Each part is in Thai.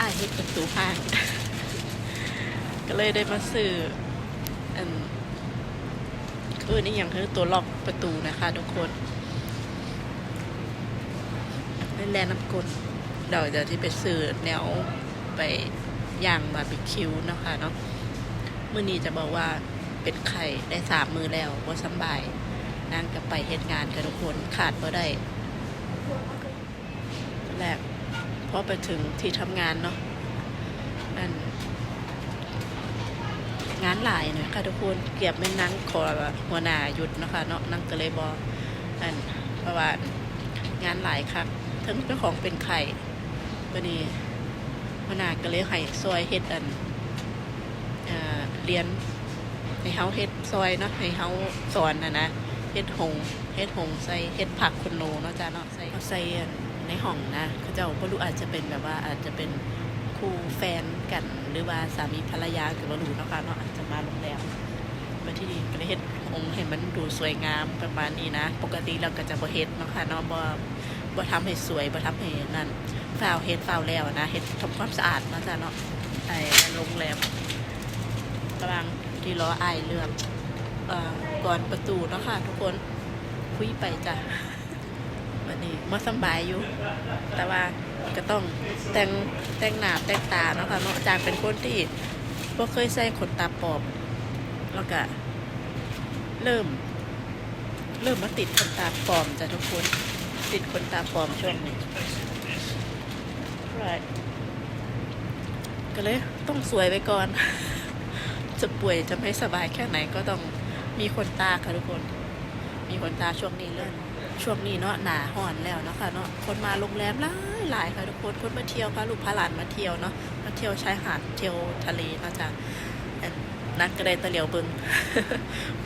อ้ายเฮ็ดประตูห้างก็เลยได้มาซื้ออันคือนี่อย่างคือตัวล็อกประตูนะคะทุกคนเล่แลน้ำกลนเดี๋ยวเดี๋ยวที่ไปซื้อแนวไปย่างบาร์บีคิวนะคะเนาะมื่อนี้จะบอกว่าเป็นไข่ได้สามมือแล้วว่าสบายนางก็ไปเหตุงานกับทุกคนขาดบ่ได้แรก พอไปถึงที่ทำงานเนาะนั่นงานหลายหน่ยค่ะทุกคนเกียบแม่นั่งขอหัวหน้าหยุดนะคะเนาะนั่งก็เลยบออันเพราะว่างานหลายครับทั้งเจ้าของเป็นไข่วันนี้หัวหน้าก็เลยให้ซอยเฮ็ดอันเรียนให้เฮาเฮ็ดซอยเนาะให้เฮาสอนนะนะเฮ็ดหงเฮ็ดหงใส่เฮ็ดผักคนโนเนาะจ้าเนาะใส่ใส่ ในห้องนะเขาเจ้าก็รู้อาจจะเป็นแบบว่าอาจจะเป็นคู่แฟนกันหรือว่าสามีภรรยากับว่ารู้เนาะคะเนาะอาจจะมาโรงแรมมาที่นี่ก็เลยเฮ็ดองค์ให้มันดูสวยงามประมาณนี้นะ ปกติเราก็จะบ่เฮ็ดเนาะค่ะเนาะบ่บ่ทำให้สวยบ่ทำให้นั่นฟาวเฮ็ดฟาวแล้วนะเฮ็ดทำความสะอาดนาะจ้ะเนาะไอ้โรงแรมกำลังที่รออายเลือกเอ่อก่อนประตูเนาะค่ะทุกคนคุยไปจ้ะ วันนี้มาสบายอยู่ แต่ว่าก็ต้องแต่งแต่งหน้าแต่งตาเนาะค่ะเนาะจารย์เป็นคนที่บ่เคยใส่ขนตาปลอมแล้วก็เริ่ม เริ่มมาติดขนตาปลอมจ้ะทุกคน ติดขนตาปลอมช่วงนี้ right ก็เลยต้องสวยไปก่อน จะป่วยจะไม่สบายแค่ไหนก็ต้องมีขนตาค่ะทุกคน มีขนตาช่วงนี้เลื่อน ช่วงนี้เนาะหนาห่อนแล้วเนาะค่ะเนาะคนมาโรงแรมหลายหลายค่ะทุกคนคนมาเที่ยวพาลูกพาหลานมาเที่ยวเนาะมาเที่ยวชายหาดเที่ยวทะเลนาะจ้ะนักกระไดตะเหลียวเบิง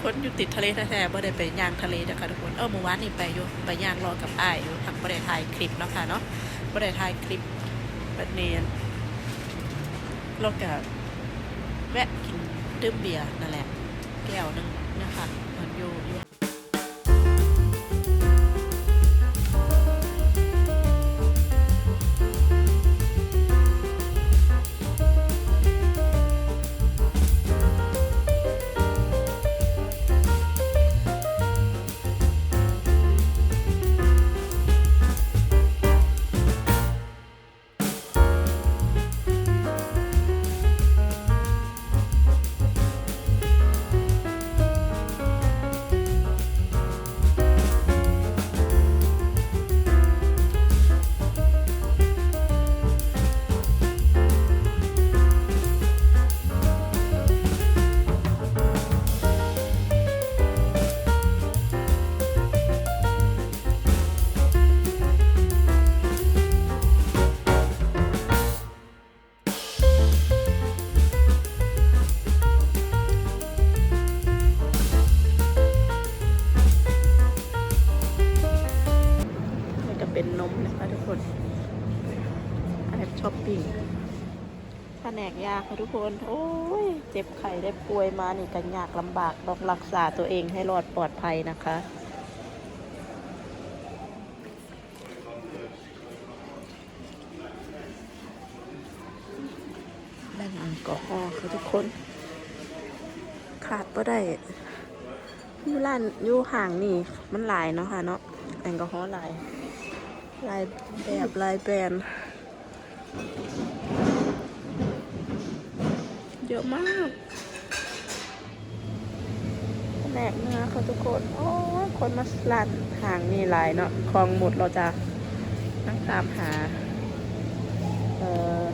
คนอยู่ติดทะเลแท้ๆบ่ได้ไปย่างทะเลนะคะทุกคนเออเมื่อวานนี่ไปอยู่ไปย่างรอกับอ้ายอยู่ทางบ่ได้ถ่ายคลิปเนาะค่ะเนาะบ่ได้ถ่ายคลิปแบบนี้แล้วก็แวะกินดื่มเบียร์นั่นแหละ แก้วนึงนะคะเหมือนอยู่อยู่ ช้อปปิ้งแผนกยาค่ะทุกคน โอ้ย เจ็บไข้ได้ป่วยมานี่กันยากลำบากต้องรักษาตัวเองให้รอดปลอดภัยนะคะแบ่งแอลกอฮอล์ค่ะทุกคน ขาดก็ได้อยู่ร้านอยู่ห่างนี่ มันหลายเนาะค่ะเนาะแอลกอฮอล์หลาย หลายแบบหลายแบรนด์ เยอะมากแผนกเนื้อค่ะทุกคน โอ้คนมาร้านห่างนี่หลายเนาะคลองหมดเราจะนั่งตามหา เอ่อ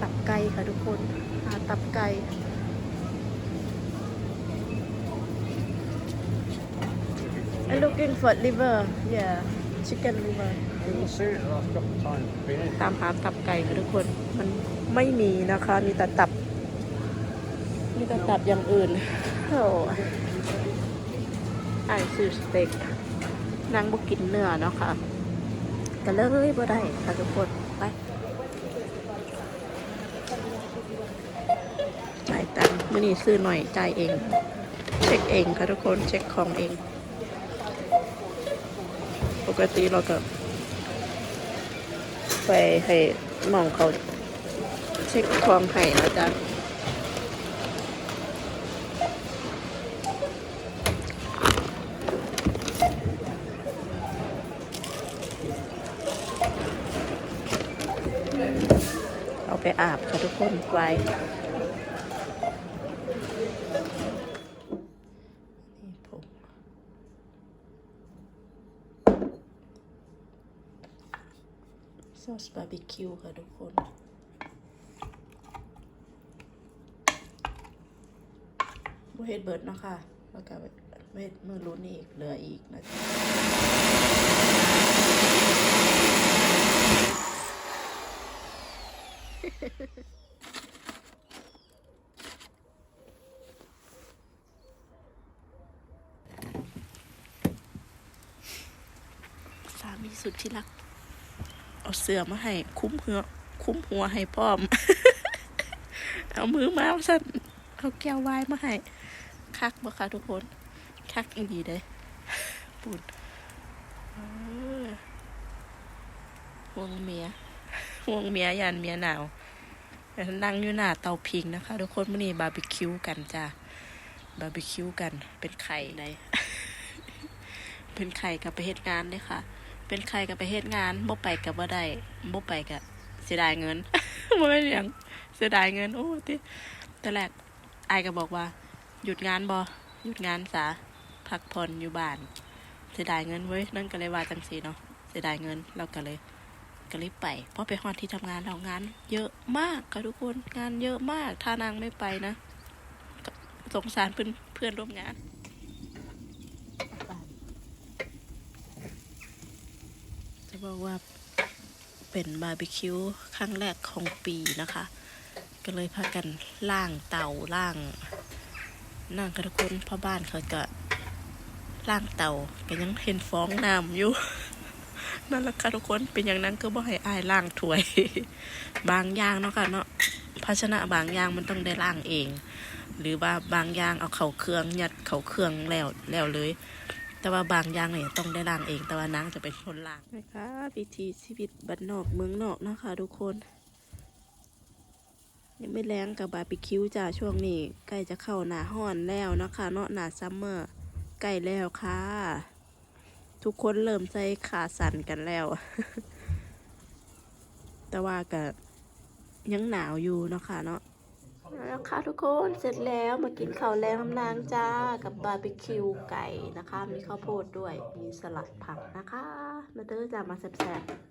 ตับไก่ค่ะทุกคน หาตับไก่ I'm looking for liver yeah chicken liver Didn't see it the last couple of times we've been in. ตามหาตับไก่ค่ะทุกคน มันไม่มีนะคะ มีแต่ตับ มีแต่ตับอย่างอื่นโอ้ไอายซื้อสเต็กนางบุกินเนื้อเนาะค่ะก็เลยบ่ได้ค่ะทุกคน ไป จ่ายตังค์มื่อนี้ซื้อหน่อยจ่ายเอง เช็คเองค่ะทุกคน เช็คของเอง ปกติเราก็ ไปให้หมองเขาเช็คความไห้นะจ๊ะเอาไปอาบค่ะทุกคนไว้นี่ผม ซอสบาร์บีคิวค่ะทุกคน บเฮ็ดเบิร์ดนะคะแล้วก็เฮ็ดมือรุ่นอีก เหลืออีกนะจ๊ะสามีสุดที่รัก เอาเสื้อมาให้ คุ้มหัวคุ้มหัวให้พร้อม เอามือมาสั่นเอาแก้ววน์มาให้ คักบ่คะทุกคน คักอีดีเด้ปุ่นห่วงเมียห่วงเมียยันเมียหนาวแต่นั่งอยู่หน้าเตาพิงนะคะ ทุกคนมื้อนี้บาร์บีคิวกันจ้าบาร์บีคิวกัน เป็นไข่ในเป็นไข่กับไปเฮ็ดงานเลยค่ะ เป็นไข่กับไปเฮ็ดงานบ่ไปกับบ่ได้บ่ไปกับเสียดายเงินบ่เป็นหยังเสียดายเงินโอ้ติแต่แรกอายก็บอกว่า หยุดงานบ่หยุดงานซะพักผ่อนอยู่บ้าน เสียดายเงินเว้ยนั่นก็เลยว่าจังซี่เนาะเสียดายเงินเราก็เลยก็เลยไปเพอไปฮอดที่ทำงานเรางาน เยอะมากค่ะทุกคนงานเยอะมากถ้านางไม่ไปนะสงสารเพื่อนเพื่อนร่วมงาน จะบอกว่าเป็นบาร์บีคิวครั้งแรกของปีนะคะ ก็เลยพากันล่างเตาล่างนั่งกันทุกคนพ่อบ้านเขาก็ล่างเตาก็ยังเห็นฟองน้ำอยู่นั่นแหละค่ะทุกคนเป็นอย่างนั้นก็บ่ให้อายล่างถ้วย บางอย่างเนาะค่ะเนาะภาชนะบางอย่างมันต้องได้ล่างเอง หรือว่าบางอย่างเอาเข่าเครื่องยัดเข่าเครื่องแล้วแล้วเลย แต่ว่าบางอย่างเนี่ยต้องได้ล้างเอง แต่ว่านางจะเป็นคนล้างนะคะวิถีชีวิตบ้านนอกเมืองนอกนะคะทุกคน ยังไม่แรงกับบาร์บีคิวจ้าช่วงนี้ใกล้จะเข้าหนาห้อนแล้วนะคะเนาะหนาซัมเมอร์ใกล้แล้วค่ะ ทุกคนเริ่มใส่ขาสั่นกันแล้ว แต่ว่าก็ยังหนาวอยู่นะคะเนาะ แล้วค่ะทุกคนเสร็จแล้วมากินข้าวแรงน้ำนางจ้า กับบาร์บีคิวไก่นะคะ มีข้าวโพดด้วยมีสลัดผักนะคะ มาเด้อจ้ามาแซ่บๆ